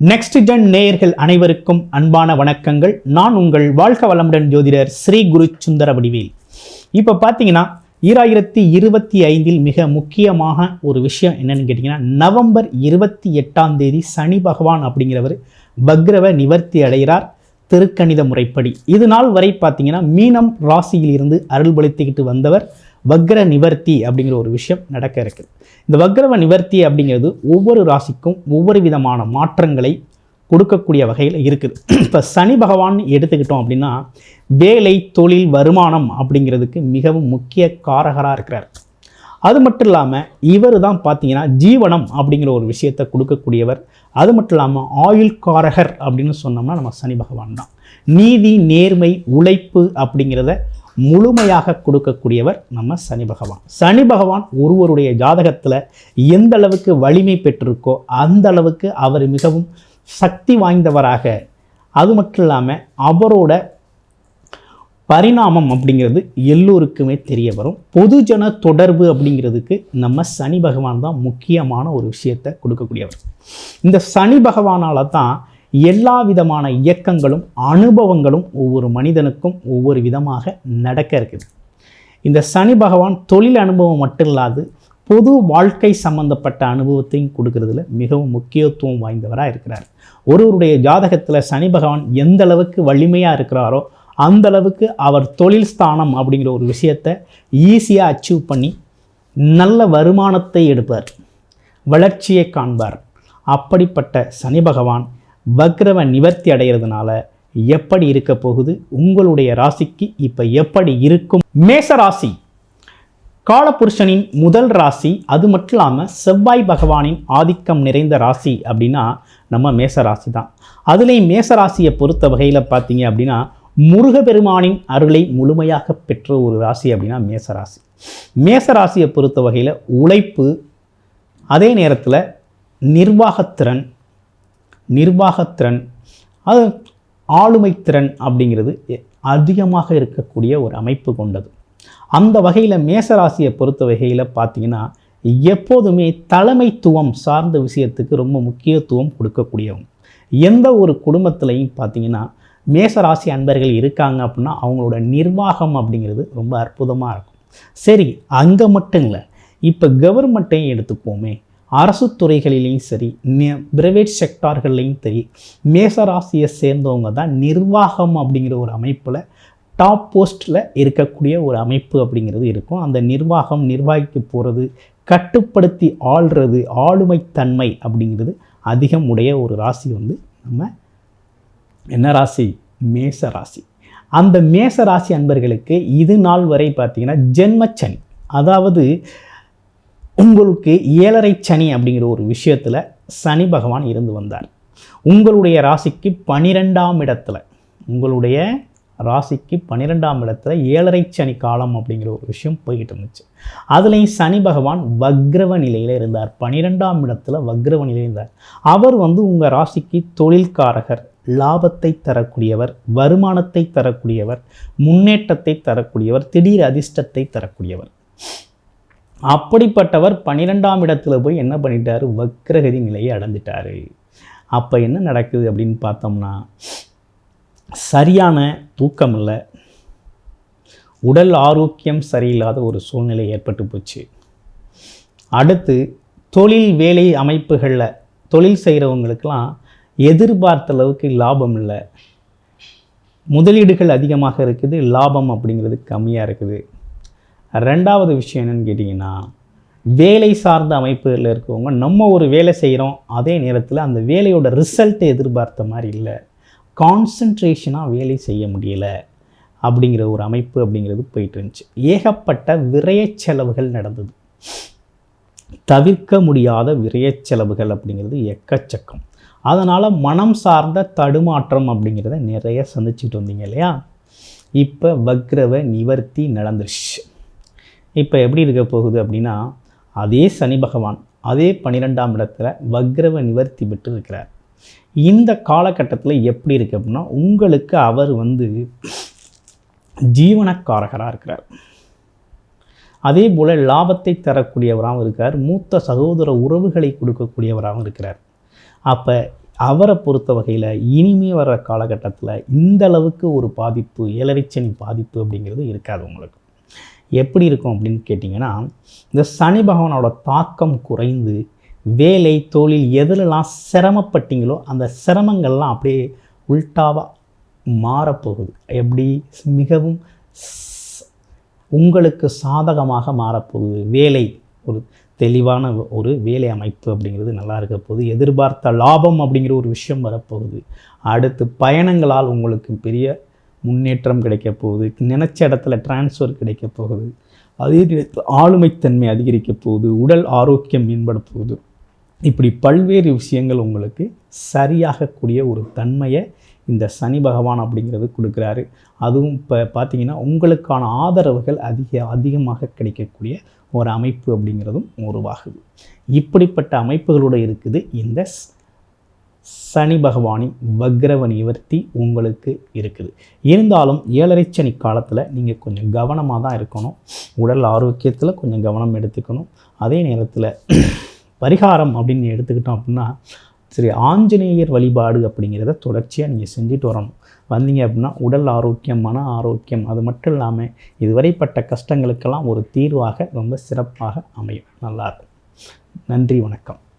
Next gen நேயர்கள் அனைவருக்கும் அன்பான வணக்கங்கள். நான் உங்கள் வாழ்க வளமுடன் ஜோதிடர் ஸ்ரீ குரு சுந்தர வடிவேல். இப்போ பார்த்தீங்கன்னா ஈராயிரத்தி இருபத்தி ஐந்தில் மிக முக்கியமாக ஒரு விஷயம் என்னன்னு கேட்டிங்கன்னா நவம்பர் இருபத்தி எட்டாம் தேதி சனி பகவான் அப்படிங்கிறவர் பக்ரவ நிவர்த்தி அடைகிறார் திருக்கணித முறைப்படி. இது நாள் வரை பார்த்தீங்கன்னா மீனம் ராசியிலிருந்து அருள்படுத்திக்கிட்டு வந்தவர் வக்ர நிவர்த்தி அப்படிங்கிற ஒரு விஷயம் நடக்க இருக்குது இந்த வக்ரவ நிவர்த்தி அப்படிங்கிறது ஒவ்வொரு ராசிக்கும் ஒவ்வொரு விதமான மாற்றங்களை கொடுக்கக்கூடிய வகையில் இருக்குது. இப்போ சனி பகவான் எடுத்துக்கிட்டோம் அப்படின்னா வேலை தொழில் வருமானம் அப்படிங்கிறதுக்கு மிகவும் முக்கிய காரகராக இருக்கிறார். அது மட்டும் இல்லாமல் இவர் தான் பார்த்தீங்கன்னா ஜீவனம் அப்படிங்கிற ஒரு விஷயத்தை கொடுக்கக்கூடியவர். அது மட்டும் இல்லாமல் ஆயுள் காரகர் அப்படின்னு சொன்னோம்னா நம்ம சனி பகவான் தான். நீதி நேர்மை உழைப்பு அப்படிங்கிறத முழுமையாக கொடுக்கக்கூடியவர் நம்ம சனி பகவான். சனி பகவான் ஒருவருடைய ஜாதகத்தில் எந்த அளவுக்கு வலிமை பெற்றிருக்கோ அந்த அளவுக்கு அவர் மிகவும் சக்தி வாய்ந்தவராக. அது மட்டும் இல்லாமல் அவரோட பரிணாமம் அப்படிங்கிறது எல்லோருக்குமே தெரிய வரும். பொதுஜன தொடர்பு அப்படிங்கிறதுக்கு நம்ம சனி பகவான் தான் முக்கியமான ஒரு விஷயத்தை கொடுக்கக்கூடியவர். இந்த சனி பகவானால் தான் எல்லா விதமான இயக்கங்களும் அனுபவங்களும் ஒவ்வொரு மனிதனுக்கும் ஒவ்வொரு விதமாக நடக்க இருக்குது. இந்த சனி பகவான் தொழில் அனுபவம் மட்டும் இல்லாது பொது வாழ்க்கை சம்பந்தப்பட்ட அனுபவத்தையும் கொடுக்கறதுல மிகவும் முக்கியத்துவம் வாய்ந்தவராக இருக்கிறார். ஒருவருடைய ஜாதகத்தில் சனி பகவான் எந்த அளவுக்கு வலிமையாக இருக்கிறாரோ அந்த அளவுக்கு அவர் தொழில் ஸ்தானம் அப்படிங்கிற ஒரு விஷயத்தை ஈஸியாக அச்சீவ் பண்ணி நல்ல வருமானத்தை எடுப்பார் வளர்ச்சியை காண்பார். அப்படிப்பட்ட சனி பகவான் வக்ரவ நிவர்த்தி அடைகிறதுனால எப்படி இருக்க போகுது? உங்களுடைய ராசிக்கு இப்போ எப்படி இருக்கும்? மேச ராசி. காலபுருஷனின் முதல் ராசி அது மட்டும் இல்லாமல் செவ்வாய் பகவானின் ஆதிக்கம் நிறைந்த ராசி அப்படின்னா நம்ம மேச ராசி தான் அதுலேயும் மேச ராசியை பொறுத்த வகையில் பார்த்தீங்க அப்படின்னா முருகப்பெருமானின் அருளை முழுமையாக பெற்ற ஒரு ராசி அப்படின்னா மேச ராசி. மேச ராசியை பொறுத்த வகையில் உழைப்பு அதே நேரத்தில் நிர்வாகத்திறன் நிர்வாகத்திறன் அது ஆளுமைத்திறன் அப்படிங்கிறது அதிகமாக இருக்கக்கூடிய ஒரு அமைப்பு கொண்டது. அந்த வகையில் மேசராசியை பொறுத்த வகையில் பார்த்தீங்கன்னா எப்போதுமே தலைமைத்துவம் சார்ந்த விஷயத்துக்கு ரொம்ப முக்கியத்துவம் கொடுக்கக்கூடியவங்க. எந்த ஒரு குடும்பத்திலையும் பார்த்தீங்கன்னா மேசராசி அன்பர்கள் இருக்காங்க அப்படின்னா அவங்களோட நிர்வாகம் அப்படிங்கிறது ரொம்ப அற்புதமாக இருக்கும். சரி அங்கே மட்டும் இல்லை இப்போ கவர்மெண்ட்டையும் எடுத்துப்போமே. அரசு துறைகளிலையும் சரி பிரைவேட் செக்டார்கள்லையும் சரி மேசராசியை சேர்ந்தவங்க தான் நிர்வாகம் அப்படிங்கிற ஒரு அமைப்பில் டாப் போஸ்ட்டில் இருக்கக்கூடிய ஒரு அமைப்பு அப்படிங்கிறது இருக்கும். அந்த நிர்வாகம் நிர்வாகிக்க போகிறது கட்டுப்படுத்தி ஆள்றது ஆளுமைத்தன்மை அப்படிங்கிறது அதிகம் உடைய ஒரு ராசி வந்து நம்ம என்ன ராசி? மேச ராசி. அந்த மேச ராசி அன்பர்களுக்கு இது நாள் வரை பார்த்திங்கன்னா ஜென்மச்சனி அதாவது உங்களுக்கு ஏழரை சனி அப்படிங்கிற ஒரு விஷயத்தில் சனி பகவான் இருந்து வந்தார். உங்களுடைய ராசிக்கு பனிரெண்டாம் இடத்துல உங்களுடைய ராசிக்கு பன்னிரெண்டாம் இடத்துல ஏழரை சனி காலம் அப்படிங்கிற ஒரு விஷயம் போய்கிட்டு இருந்துச்சு. அதுலேயும் சனி பகவான் வக்ரவ நிலையில் இருந்தார். பன்னிரெண்டாம் இடத்துல வக்ரவ நிலையில் இருந்தார். அவர் வந்து உங்கள் ராசிக்கு தொழில்காரகர் லாபத்தை தரக்கூடியவர் வருமானத்தை தரக்கூடியவர் முன்னேற்றத்தை தரக்கூடியவர் திடீர் அதிர்ஷ்டத்தை தரக்கூடியவர். அப்படிப்பட்டவர் பன்னிரெண்டாம் இடத்துல போய் என்ன பண்ணிட்டாரு? வக்ரகதி நிலையை அடைஞ்சிட்டாரு அப்போ என்ன நடக்குது அப்படின்னு பார்த்தோம்னா சரியான தூக்கம் இல்லை. உடல் ஆரோக்கியம் சரியில்லாத ஒரு சூழ்நிலை ஏற்பட்டு போச்சு. அடுத்து தொழில் வேலை அமைப்புகளில் தொழில் செய்கிறவங்களுக்கெல்லாம் எதிர்பார்த்த அளவுக்கு லாபம் இல்லை. முதலீடுகள் அதிகமாக இருக்குது லாபம் அப்படிங்கிறது கம்மியாக இருக்குது. ரெண்டாவது விஷயம் என்னென்னு கேட்டிங்கன்னா வேலை சார்ந்த அமைப்புகளில் இருக்கவங்க நம்ம ஒரு வேலை செய்கிறோம் அதே நேரத்தில் அந்த வேலையோட ரிசல்ட்டை எதிர்பார்த்த மாதிரி இல்லை. கான்சன்ட்ரேஷனாக வேலை செய்ய முடியலை அப்படிங்கிற ஒரு அமைப்பு அப்படிங்கிறது போயிட்டு இருந்துச்சு. ஏகப்பட்ட விரைய செலவுகள் நடந்தது. தவிர்க்க முடியாத விரைய செலவுகள் அப்படிங்கிறது எக்கச்சக்கம். அதனால் மனம் சார்ந்த தடுமாற்றம் அப்படிங்கிறத நிறைய சந்திச்சுட்டு வந்தீங்க இல்லையா? இப்போ வக்ரவ நிவர்த்தி நடந்துருச்சு. இப்போ எப்படி இருக்க போகுது அப்படின்னா அதே சனி பகவான் அதே பன்னிரெண்டாம் இடத்துல வக்ரவ நிவர்த்தி பெற்று இருக்கிறார் இந்த காலகட்டத்தில் எப்படி இருக்கு அப்படின்னா உங்களுக்கு அவர் வந்து ஜீவனக்காரகராக இருக்கிறார். அதே போல் லாபத்தை தரக்கூடியவராகவும் இருக்கார். மூத்த சகோதர உறவுகளை கொடுக்கக்கூடியவராகவும் இருக்கிறார். அப்போ அவரை பொறுத்த வகையில் இனிமே வர காலகட்டத்தில் இந்த அளவுக்கு ஒரு பாதிப்பு ஏழரைச்சனி பாதிப்பு அப்படிங்கிறது இருக்காது உங்களுக்கு. எப்படி இருக்கும் அப்படின்னு கேட்டிங்கன்னா இந்த சனி பகவானோட தாக்கம் குறைந்து வேலை தொழில் எதுலலாம் சிரமப்பட்டீங்களோ அந்த சிரமங்கள்லாம் அப்படியே உல்டாவாக மாறப்போகுது. எப்படி? மிகவும் உங்களுக்கு சாதகமாக மாறப்போகுது. வேலை ஒரு தெளிவான ஒரு வேலை அமைப்பு அப்படிங்கிறது நல்லா இருக்க போகுது. எதிர்பார்த்த லாபம் அப்படிங்கிற ஒரு விஷயம் வரப்போகுது. அடுத்து பயணங்களால் உங்களுக்கு பெரிய முன்னேற்றம் கிடைக்க போகுது. நினச்ச இடத்துல டிரான்ஸ்ஃபர் கிடைக்க போகுது. அதே ஆளுமைத்தன்மை அதிகரிக்க போகுது. உடல் ஆரோக்கியம் மேம்பட போகுது. இப்படி பல்வேறு விஷயங்கள் உங்களுக்கு சரியாகக்கூடிய ஒரு தன்மையை இந்த சனி பகவான் அப்படிங்கிறது கொடுக்குறாரு. அதுவும் இப்போ பார்த்தீங்கன்னா உங்களுக்கான ஆதரவுகள் அதிக அதிகமாக கிடைக்கக்கூடிய ஒரு அமைப்பு அப்படிங்கிறதும் உருவாகுது. இப்படிப்பட்ட அமைப்புகளோடு இருக்குது இந்த சனி பகவானின் வக்ரவ நிவர்த்தி உங்களுக்கு இருக்குது. இருந்தாலும் ஏழரை சனி காலத்தில் நீங்கள் கொஞ்சம் கவனமாக தான் இருக்கணும். உடல் ஆரோக்கியத்தில் கொஞ்சம் கவனம் எடுத்துக்கணும். அதே நேரத்தில் பரிகாரம் அப்படின்னு எடுத்துக்கிட்டோம் அப்படின்னா சரி ஆஞ்சநேயர் வழிபாடு அப்படிங்கிறத தொடர்ச்சியாக நீங்கள் செஞ்சுட்டு வரணும். வந்தீங்க அப்படின்னா உடல் ஆரோக்கியம் மன ஆரோக்கியம் அது மட்டும் இல்லாமல் இதுவரைப்பட்ட கஷ்டங்களுக்கெல்லாம் ஒரு தீர்வாக ரொம்ப சிறப்பாக அமையும். நல்லாயிருக்கும் நன்றி வணக்கம்.